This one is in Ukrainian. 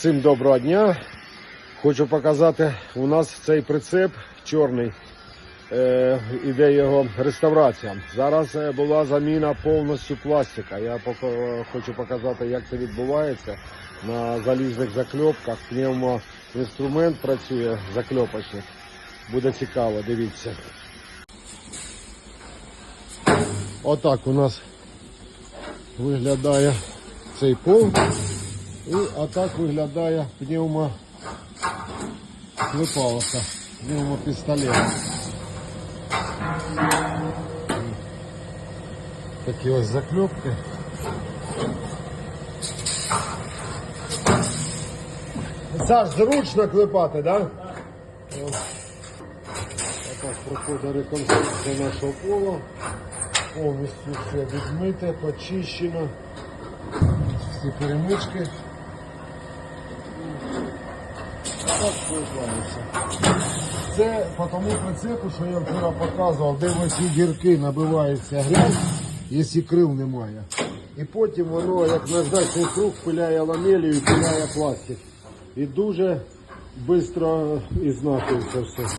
Всім доброго дня. Хочу показати, у нас цей прицеп чорний, е, іде його реставрація. Зараз е, була заміна повністю пластика. Я поко- хочу показати, як це відбувається на залізних закльопках. Пневмоінструмент працює, закльопочник. Буде цікаво, дивіться. Отак у нас виглядає цей пол. І отак виглядає пневмо клепалка, пневмопістолет. Такі ось заклепки. Саш, зручно клепати, да? Ось. Отак проходить реконструкція нашого пола. Повністю все відмите, почищено. Всі перемички. Це по тому принципу, що я вчора показував, де в ці дірки набивається грязь, якщо крил немає. І потім воно, як наждачний круг, пиляє ламелію і пиляє пластик. І дуже швидко ізнашується все.